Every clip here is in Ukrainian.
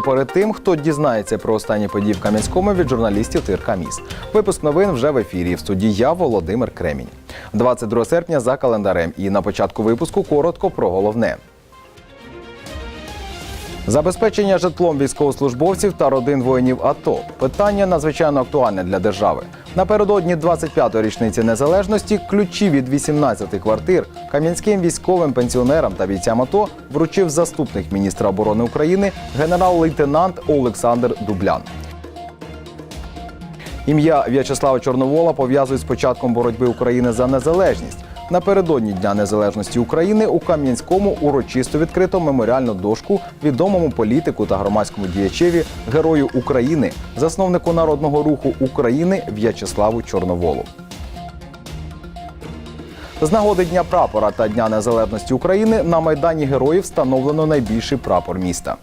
Доброї перед тим, хто дізнається про останні події в Кам'янському від журналістів ТРК Міс. Випуск новин вже в ефірі. В студії я Володимир Кремінь. 22 серпня за календарем. І на початку випуску коротко про головне. Забезпечення житлом військовослужбовців та родин воїнів АТО питання надзвичайно актуальне для держави. Напередодні 25-ї річниці незалежності ключі від 18 квартир кам'янським військовим пенсіонерам та бійцям АТО вручив заступник міністра оборони України генерал-лейтенант Олександр Дублян. Ім'я В'ячеслава Чорновола пов'язують з початком боротьби України за незалежність. Напередодні Дня Незалежності України у Кам'янському урочисто відкрито меморіальну дошку відомому політику та громадському діячеві Герою України, засновнику народного руху України В'ячеславу Чорноволу. З нагоди Дня прапора та Дня Незалежності України на Майдані Героїв встановлено найбільший прапор міста.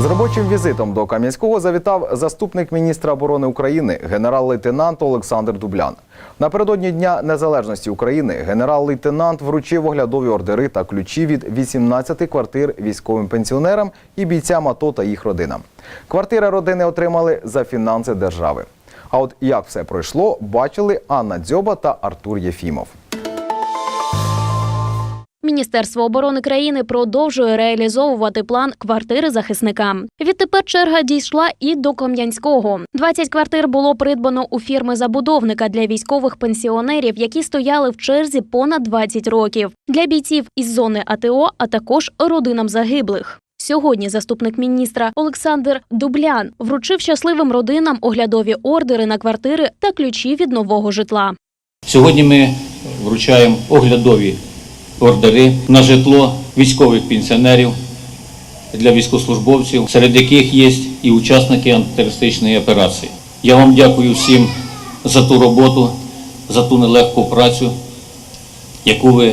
З робочим візитом до Кам'янського завітав заступник міністра оборони України генерал-лейтенант Олександр Дублян. Напередодні Дня Незалежності України генерал-лейтенант вручив оглядові ордери та ключі від 18 квартир військовим пенсіонерам і бійцям АТО та їх родинам. Квартири родини отримали за фінанси держави. А от як все пройшло, бачили Анна Дзьоба та Артур Єфімов. Міністерство оборони країни продовжує реалізовувати план квартири захисникам. Відтепер черга дійшла і до Кам'янського. 20 квартир було придбано у фірми забудовника для військових пенсіонерів, які стояли в черзі понад 20 років. Для бійців із зони АТО, а також родинам загиблих. Сьогодні заступник міністра Олександр Дублян вручив щасливим родинам оглядові ордери на квартири та ключі від нового житла. Сьогодні ми вручаємо оглядові ордери на житло військових пенсіонерів для військовослужбовців, серед яких є і учасники антитерористичної операції. Я вам дякую всім за ту роботу, за ту нелегку працю, яку ви,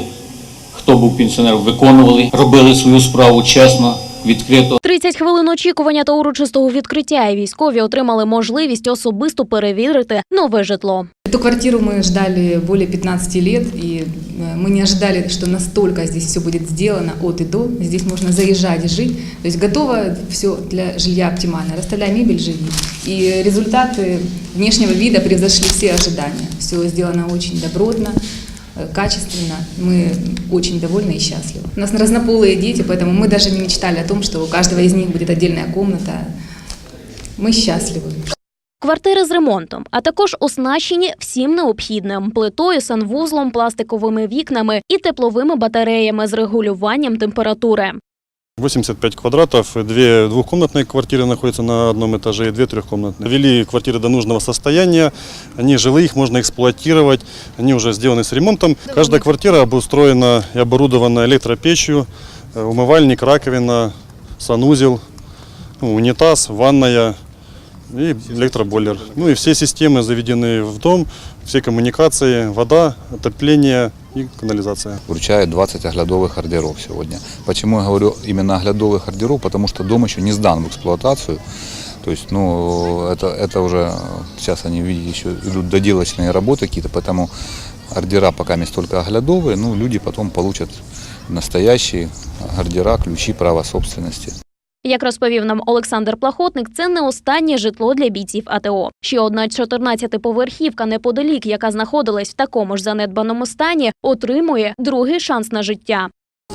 хто був пенсіонером, виконували, робили свою справу чесно, відкрито. 30 хвилин очікування та урочистого відкриття і військові отримали можливість особисто перевірити нове житло. Эту квартиру мы ждали более 15 лет, и э, мы не ожидали, что настолько здесь все будет сделано от и до. Здесь можно заезжать и жить. То есть готово все для жилья оптимально. Расставляй мебель, живи. И результаты внешнего вида превзошли все ожидания. Все сделано очень добротно, э, качественно. Мы очень довольны и счастливы. У нас разнополые дети, поэтому мы даже не мечтали о том, что у каждого из них будет отдельная комната. Мы счастливы. Квартири з ремонтом, а також оснащені всім необхідним плитою, санвузлом, пластиковими вікнами і тепловими батареями з регулюваннем температури. 85 квадратов, две двухкомнатные квартиры находятся на одном этаже и две трехкомнатные. Ввели квартиры до нужного состояния, они жилые, их можно эксплуатировать, они уже сделаны с ремонтом. Каждая квартира обустроена и оборудована электропечью, э, умывальник, раковина, санузел, ну, унитаз, ванная и электробойлер. Ну и все системы заведены в дом, все коммуникации, вода, отопление и канализация. вручают 20 оглядовых ордеров сегодня. Почему я говорю именно оглядовых ордеров? Потому что дом еще не сдан в эксплуатацию. То есть, ну, это, это уже, э, сейчас они, видите, еще идут доделочные работы какие-то, поэтому ордера пока есть только оглядовые, ну, люди потом получат настоящие ордера, ключи права собственности. Як розповів нам Олександр Плахотник, це не останнє житло для бійців АТО. Ще одна 14-поверхівка неподалік, яка знаходилась в такому ж занедбаному стані, отримує другий шанс на життя.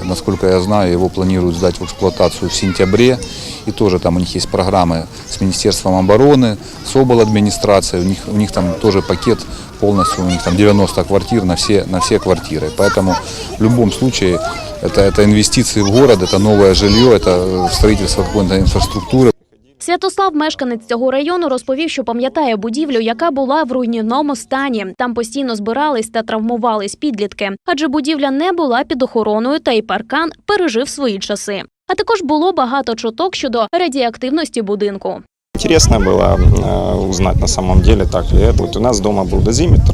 Насколько я знаю, его планируют сдать в эксплуатацию в сентябре. И тоже там у них есть программы с Министерством обороны, с обладминистрацией. У них, у них там тоже пакет полностью, у них там 90 квартир на все, на все квартиры. Поэтому в любом случае это, это инвестиции в город, это новое жилье, это строительство какой-то инфраструктуры. Святослав, мешканець цього району, розповів, що пам'ятає будівлю, яка була в руйнівному стані. Там постійно збирались та травмувались підлітки, адже будівля не була під охороною, та й паркан пережив свої часи. А також було багато чуток щодо радіоактивності будинку. Интересно было э, узнать на самом деле, так ли это. Вот у нас дома был дозиметр.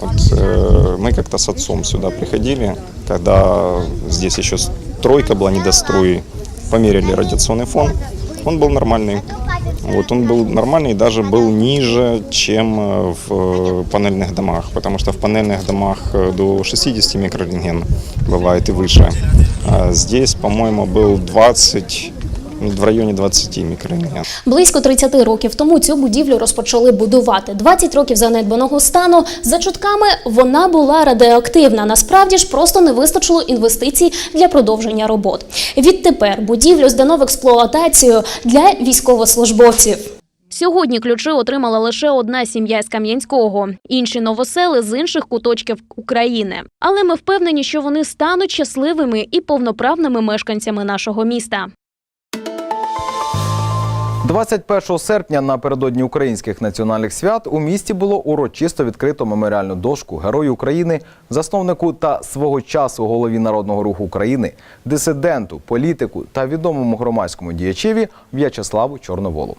Вот, э, мы как-то с отцом сюда приходили, когда здесь еще стройка была недострои, померили радиационный фон. Он был нормальный. Вот, он был нормальный и даже был ниже, чем э, в э, панельных домах, потому что в панельных домах э, до 60 микрорентген бывает и выше. А здесь, по-моему, был 20, ну, в районе 20 микрорентген. Близько 30 років тому цю будівлю розпочали будувати. 20 років занедбаного стану. За чутками вона була радіоактивна. Насправді ж просто не вистачило інвестицій для продовження робот. Відтепер будівлю здано в експлуатацію для військовослужбовців. Сьогодні ключі отримала лише одна сім'я з Кам'янського, інші новосели з інших куточків України. Але ми впевнені, що вони стануть щасливими і повноправними мешканцями нашого міста. 21 серпня напередодні українських національних свят у місті було урочисто відкрито меморіальну дошку Герою України, засновнику та свого часу голові народного руху України, дисиденту, політику та відомому громадському діячеві В'ячеславу Чорноволу.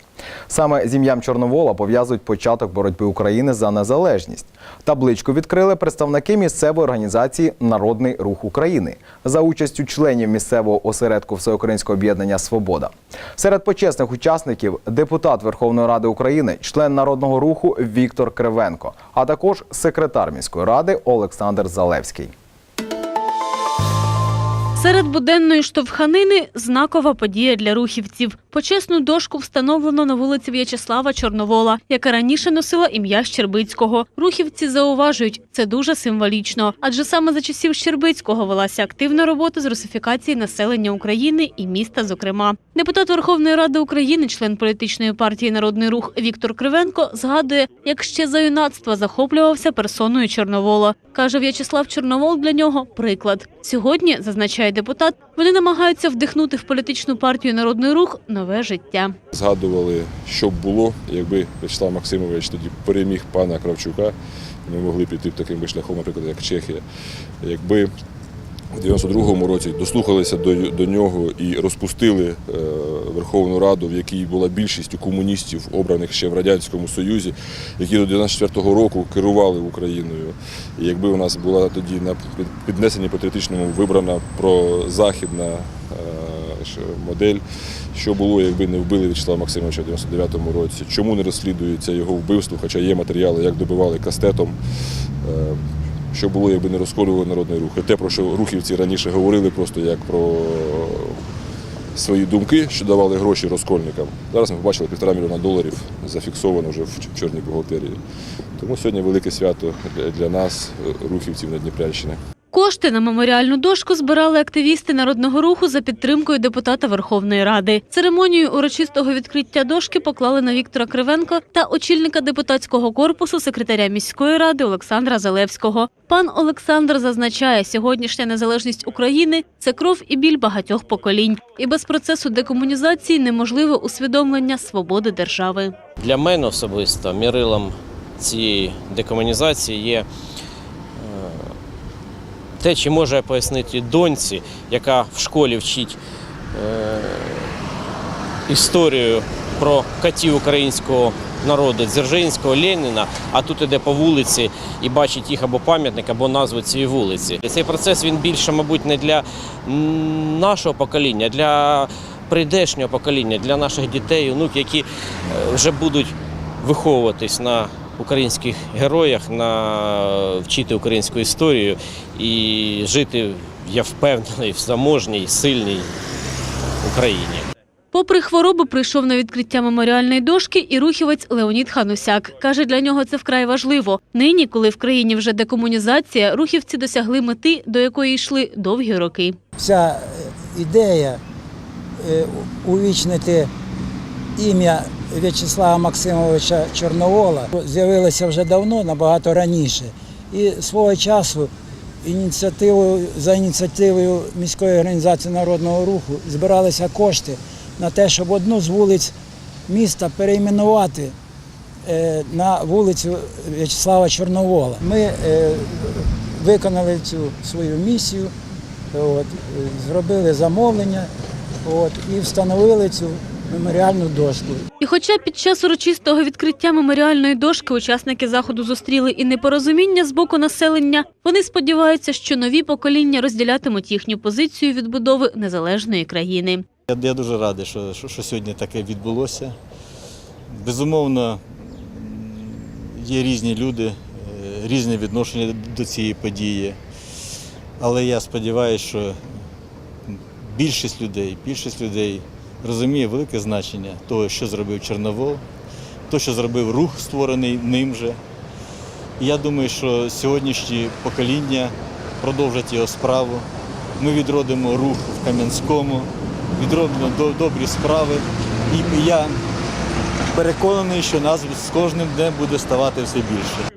Саме з ім'ям Чорновола пов'язують початок боротьби України за незалежність. Табличку відкрили представники місцевої організації Народний рух України за участю членів місцевого осередку Всеукраїнського об'єднання Свобода. Серед почесних учасників депутат Верховної Ради України, член народного руху Віктор Кривенко, а також секретар міської ради Олександр Залевський. Серед буденної штовханини знакова подія для рухівців. Почесну дошку встановлено на вулиці В'ячеслава Чорновола, яка раніше носила ім'я Щербицького. Рухівці зауважують, це дуже символічно, адже саме за часів Щербицького велася активна робота з русифікації населення України і міста. Зокрема, депутат Верховної Ради України, член політичної партії Народний рух Віктор Кривенко, згадує, як ще за юнацтва захоплювався персоною Чорновола. каже В'ячеслав Чорновол для нього приклад. Сьогодні зазначає депутат, вони намагаються вдихнути в політичну партію Народний рух нове життя. Згадували, що б було, якби Вячеслав Максимович тоді переміг пана Кравчука. Ми могли піти таким шляхом, наприклад, як Чехія. Якби в 92-му році дослухалися до, до нього і розпустили е, Верховну Раду, в якій була більшістю комуністів, обраних ще в Радянському Союзі, які до 94-го року керували Україною. І якби у нас була тоді на піднесенні патріотичному вибрана прозахідна е, модель, що було, якби не вбили В'ячеслава Максимовича в 99-му році, чому не розслідується його вбивство, хоча є матеріали, як добивали кастетом. Е, Що було, якби не розколювали народний рух. І те, про що рухівці раніше говорили просто як про свої думки, що давали гроші розкольникам. Зараз ми побачили півтора мільйона доларів зафіксовано вже в чорній бухгалтерії. Тому сьогодні велике свято для- нас, рухівців на Дніпрянщині. Кошти на меморіальну дошку збирали активісти народного руху за підтримкою депутата Верховної Ради. Церемонію урочистого відкриття дошки поклали на Віктора Кривенко та очільника депутатського корпусу секретаря міської ради Олександра Залевського. Пан Олександр зазначає, сьогоднішня незалежність України це кров і біль багатьох поколінь, і без процесу декомунізації неможливе усвідомлення свободи держави. Для мене особисто мірилом цієї декомунізації є е, те, чи може пояснити доньці, яка в школі вчить е, історію про катів українського народу Дзержинського, Леніна, а тут іде по вулиці і бачить їх або пам'ятник, або назву цієї вулиці. Цей процес він більше, мабуть, не для нашого покоління, а для прийдешнього покоління, для наших дітей, онук, які е, вже будуть виховуватись на українських героях, на вчити українську історію і жити, я впевнений, в заможній, сильній Україні. Попри хворобу, прийшов на відкриття меморіальної дошки і рухівець Леонід Ханусяк. Каже, для нього це вкрай важливо. Нині, коли в країні вже декомунізація, рухівці досягли мети, до якої йшли довгі роки. Вся е, ідея е, увічнити ім'я В'ячеслава Максимовича Чорновола з'явилася вже давно, набагато раніше. І свого часу ініціативою, за ініціативою міської організації народного руху збиралися кошти на те, щоб одну з вулиць міста перейменувати е, на вулицю В'ячеслава Чорновола. Ми е, виконали цю свою місію, от, е, зробили замовлення от, і встановили цю меморіальну дошку. І хоча під час урочистого відкриття меморіальної дошки учасники заходу зустріли і непорозуміння з боку населення, вони сподіваються, що нові покоління розділятимуть їхню позицію відбудови незалежної країни. Я, я дуже радий, що, що, що сьогодні таке відбулося. Безумовно, є різні люди, е, різні відношення до цієї події. Але я сподіваюся, що більшість людей, більшість людей розуміє велике значення того, що зробив Чорновол, то, що зробив рух, створений ним же. І я думаю, що сьогоднішні покоління продовжать його справу. Ми відродимо рух в Кам'янському, відродимо до- добрі справи. І я переконаний, що нас з кожним днем буде ставати все більше.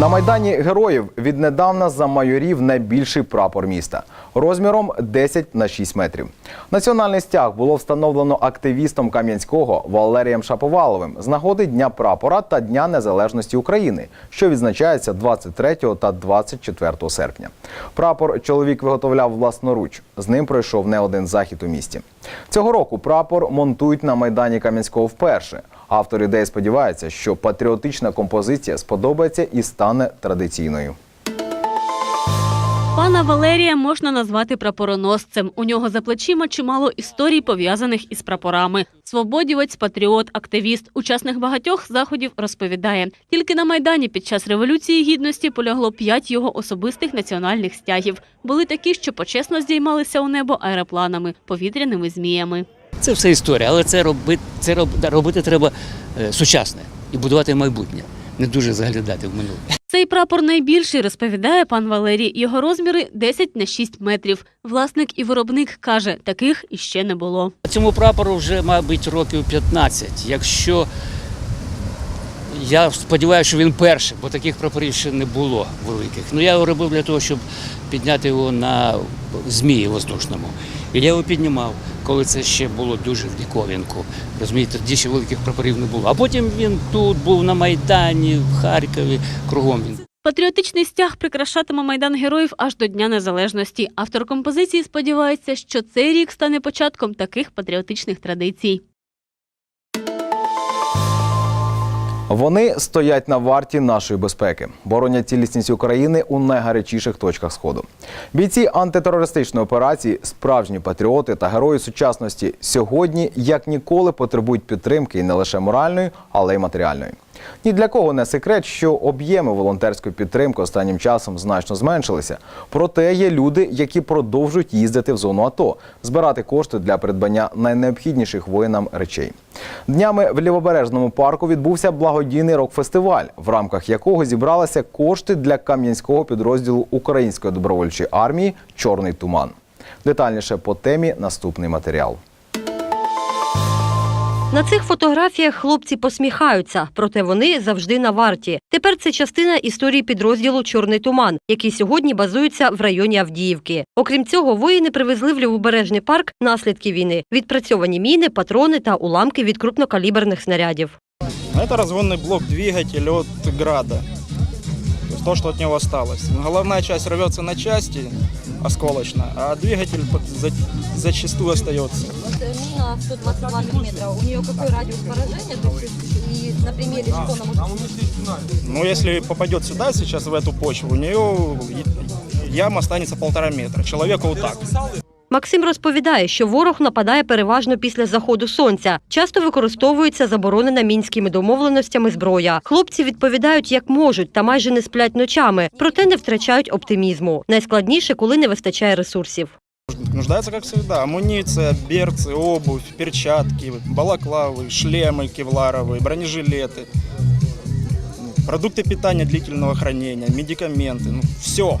На майдані героїв віднедавна замайорів найбільший прапор міста розміром 10 на 6 метрів. Національний стяг було встановлено активістом Кам'янського Валерієм Шаповаловим з нагоди Дня прапора та Дня Незалежності України, що відзначається 23 та 24 серпня. Прапор чоловік виготовляв власноруч. З ним пройшов не один захід у місті. Цього року прапор монтують на майдані Кам'янського вперше. Автор ідеї сподівається, що патріотична композиція сподобається і стане традиційною. Пана Валерія можна назвати прапороносцем. У нього за плечима чимало історій, пов'язаних із прапорами. Свободівець, патріот, активіст, учасник багатьох заходів розповідає. Тільки на майдані під час революції гідності полягло п'ять його особистих національних стягів. Були такі, що почесно здіймалися у небо аеропланами, повітряними зміями. Це все історія, але це робити, це роб- робити треба е, сучасне і будувати майбутнє, не дуже заглядати в минуле. Цей прапор найбільший, розповідає пан Валерій. Його розміри 10 на 6 метрів. Власник і виробник каже, таких іще не було. Цьому прапору вже, мабуть, років 15. Якщо я сподіваюся, що він перший, бо таких прапорів ще не було великих. Ну я його робив для того, щоб підняти його на змії воздушному. І я його піднімав, коли це ще було дуже в диковінку. Розумієте, тоді ще великих прапорів не було. А потім він тут був на Майдані, в Харкові, кругом він. Патріотичний стяг прикрашатиме майдан героїв аж до Дня Незалежності. Автор композиції сподівається, що цей рік стане початком таких патріотичних традицій. Вони стоять на варті нашої безпеки, боронять цілісність України у найгарячіших точках сходу. Бійці антитерористичної операції, справжні патріоти та герої сучасності сьогодні як ніколи потребують підтримки не лише моральної, але й матеріальної. Ні для кого не секрет, що об'єми волонтерської підтримки останнім часом значно зменшилися. Проте є люди, які продовжують їздити в зону АТО, збирати кошти для придбання найнеобхідніших воїнам речей. Днями в лівобережному парку відбувся благодійний рок-фестиваль, в рамках якого зібралися кошти для кам'янського підрозділу Української добровольчої армії Чорний туман. Детальніше по темі наступний матеріал. На цих фотографіях хлопці посміхаються, проте вони завжди на варті. Тепер це частина історії підрозділу Чорний туман, який сьогодні базується в районі Авдіївки. Окрім цього, воїни привезли в лівобережний парк наслідки війни: відпрацьовані міни, патрони та уламки від крупнокаліберних снарядів. Это разгонный блок двигателя от града. То что от него осталось. Головная часть рвется на части осколочно, а двигатель за- зачастую остается. Мина 122 миллиметра, у нее какой радиус поражения? То есть, и на примере что она может Но если попадет сюда сейчас, в эту почву, у нее яма останется полтора метра. Человеку вот так. Максим розповідає, що ворог нападає переважно після заходу сонця. Часто використовується заборонена мінськими домовленостями зброя. Хлопці відповідають як можуть та майже не сплять ночами, проте не втрачають оптимізму. Найскладніше, коли не вистачає ресурсів. Нуждается, как всегда, амуниция, берцы, обувь, перчатки, балаклавы, шлемы кевларовые, бронежилеты, ну, продукты питания длительного хранения, медикаменты, ну, все.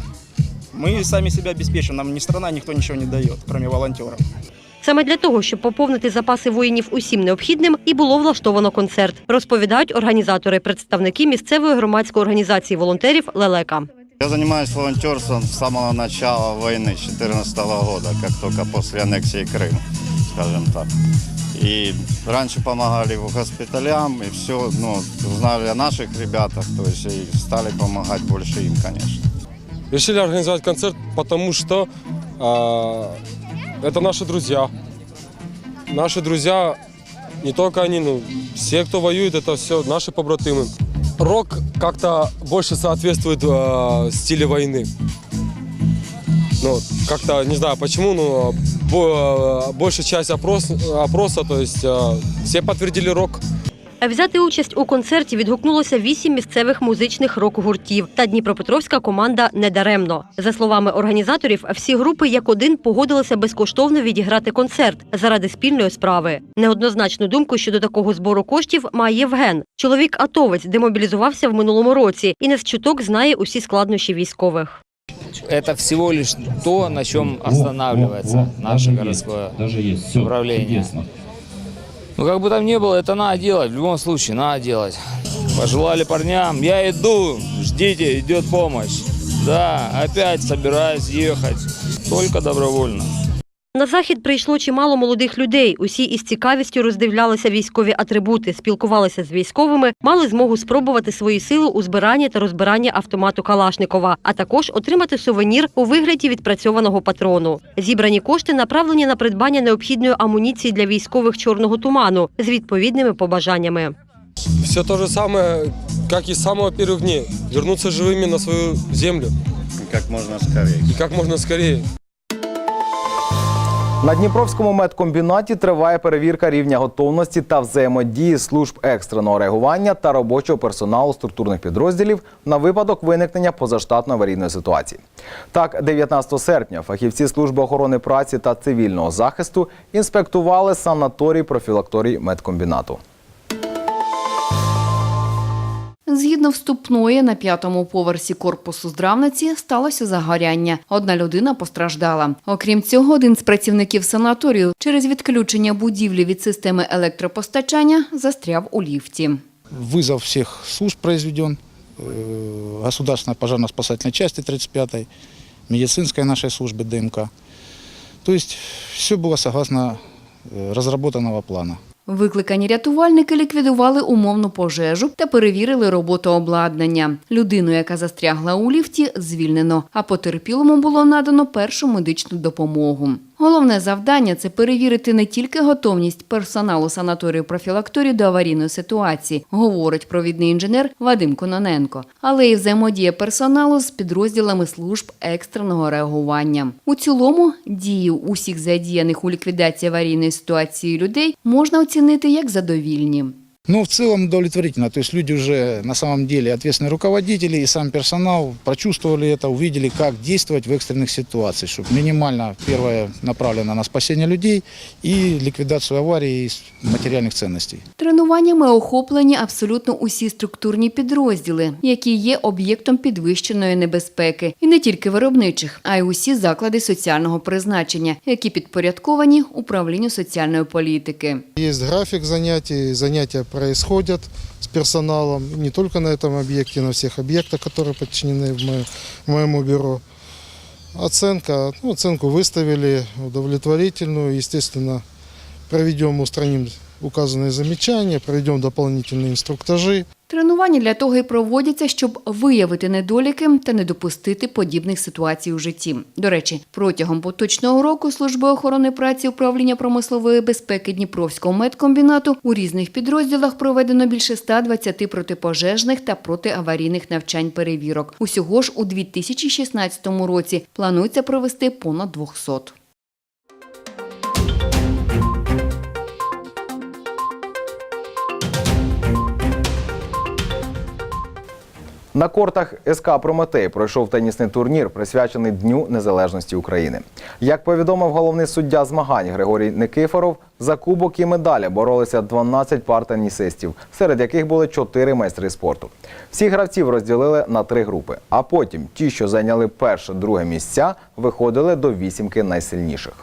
Мы сами себя обеспечим, нам ни страна, никто ничего не дает, кроме волонтеров. Саме для того, щоб поповнити запаси воїнів усім необхідним, і було влаштовано концерт. Розповідають організатори, представники місцевої громадської організації волонтерів Лелека. Я занимаюсь волонтерством с самого начала войны, с 2014 года, как только после аннексии Крыма, скажем так. И раньше помогали госпиталям, и все, ну, узнали о наших ребятах, то есть и стали помогать больше им, конечно. Решили организовать концерт, потому что а, это наши друзья. Наши друзья, не только они, ну, все, кто воюет, это все наши побратимы. Рок как-то больше соответствует а, стилю войны. Ну, как-то, не знаю почему, но бо- большая часть опрос, опроса, то есть а, все подтвердили рок. Взяти участь у концерті відгукнулося вісім місцевих музичних рок-гуртів та Дніпропетровська команда Недаремно. За словами організаторів, всі групи як один погодилися безкоштовно відіграти концерт заради спільної справи. Неоднозначну думку щодо такого збору коштів має Євген. Чоловік атовець демобілізувався в минулому році і не з чуток знає усі складнощі військових. Это всего лишь то, на чем останавливается наше городское управление. Ну, как бы там ни было, это надо делать, в любом случае, надо делать. Пожелали парням, я иду, ждите, идет помощь. Да, опять собираюсь ехать, только добровольно. На захід прийшло чимало молодих людей. Усі із цікавістю роздивлялися військові атрибути, спілкувалися з військовими, мали змогу спробувати свої сили у збиранні та розбиранні автомату Калашникова, а також отримати сувенір у вигляді відпрацьованого патрону. Зібрані кошти направлені на придбання необхідної амуніції для військових чорного туману з відповідними побажаннями. Все то же самое, как и с самого первых дней. Вернуться живыми на свою землю. Как можно скорее. И как можно скорее. На Дніпровському медкомбінаті триває перевірка рівня готовності та взаємодії служб екстреного реагування та робочого персоналу структурних підрозділів на випадок виникнення позаштатної аварійної ситуації. Так, 19 серпня фахівці служби охорони праці та цивільного захисту інспектували санаторій профілакторій медкомбінату. Згідно вступної на п'ятому поверсі корпусу здравниці сталося загоряння. Одна людина постраждала. Окрім цього, один з працівників санаторію через відключення будівлі від системи електропостачання застряв у ліфті. Вызов всех служб произведен. э, Государственной пожарно-спасательной части 35-й, медицинской нашей службы ДМК. То есть все было согласно э, разработанного плана. Викликані рятувальники ліквідували умовну пожежу та перевірили роботу обладнання. Людину, яка застрягла у ліфті, звільнено, а потерпілому було надано першу медичну допомогу. Головне завдання це перевірити не тільки готовність персоналу санаторію профілакторії до аварійної ситуації, говорить провідний інженер Вадим Кононенко, але й взаємодія персоналу з підрозділами служб екстреного реагування. У цілому дії усіх задіяних у ліквідації аварійної ситуації людей можна оцінити як задовільні. Но в целом удовлетворительно. То есть люди уже на самом деле ответственные руководители и сам персонал прочувствовали это, увидели, как действовать в экстренных ситуациях, чтобы минимально первое направлено на спасение людей и ликвидацию аварий и материальных ценностей. Тренуваннями охоплені абсолютно усі структурні підрозділи, які є об'єктом підвищеної небезпеки, і не тільки виробничих, а й усі заклади соціального призначення, які підпорядковані управлінню соціальної політики. Есть график занятий, занятия Происходят с персоналом, не только на этом объекте, на всех объектах, которые подчинены моему бюро. Оценка, ну, оценку выставили удовлетворительную, естественно, проведем, устраним указанные замечания, проведем дополнительные инструктажи. Тренування для того і проводяться, щоб виявити недоліки та не допустити подібних ситуацій у житті. До речі, протягом поточного року служби охорони праці управління промислової безпеки Дніпровського медкомбінату у різних підрозділах проведено більше 120 протипожежних та протиаварійних навчань перевірок. Усього ж у 2016 році планується провести понад 200. На кортах СК Прометей пройшов тенісний турнір, присвячений Дню Незалежності України. Як повідомив головний суддя змагань Григорій Никифоров, за кубок і медалі боролися 12 пар тенісистів, серед яких були 4 майстри спорту. Всіх гравців розділили на три групи. А потім ті, що зайняли перше, друге місця, виходили до вісімки найсильніших.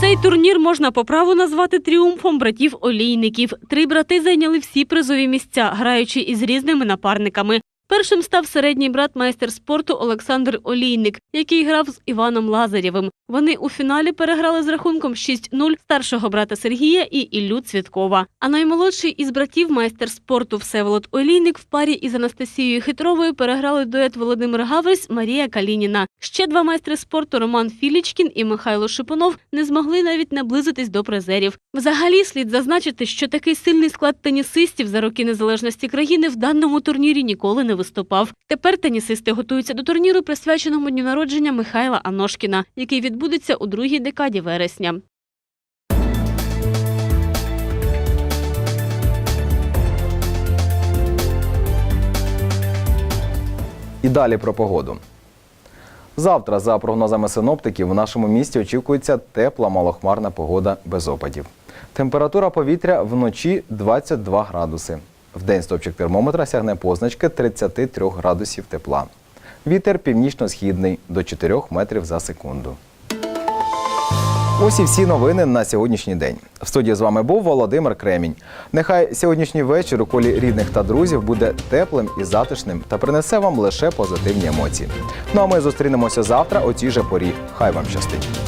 Цей турнір можна по праву назвати тріумфом братів олійників. Три брати зайняли всі призові місця, граючи із різними напарниками. Першим став середній брат майстер спорту Олександр Олійник, який грав з Іваном Лазарєвим. Вони у фіналі переграли з рахунком 6-0 старшого брата Сергія і Іллю Цвіткова. А наймолодший із братів майстер спорту Всеволод Олійник в парі із Анастасією Хитровою переграли дует Володимир Гаврись Марія Калініна. Ще два майстри спорту Роман Філічкін і Михайло Шипунов не змогли навіть наблизитись до призерів. Взагалі слід зазначити, що такий сильний склад тенісистів за роки незалежності країни в даному турнірі ніколи не виступав. Тепер тенісисти готуються до турніру, присвяченому дню народження Михайла Аношкіна, який відбудеться у другій декаді вересня. І далі про погоду. Завтра, за прогнозами синоптиків, в нашому місті очікується тепла малохмарна погода без опадів. Температура повітря вночі 22 градуси. Вдень стопчик термометра сягне позначки 33 градусів тепла. Вітер північно-східний до 4 метрів за секунду. Ось і всі новини на сьогоднішній день. В студії з вами був Володимир Кремінь. Нехай сьогоднішній вечір у колі рідних та друзів буде теплим і затишним та принесе вам лише позитивні емоції. Ну а ми зустрінемося завтра о цій же порі. Хай вам щастить!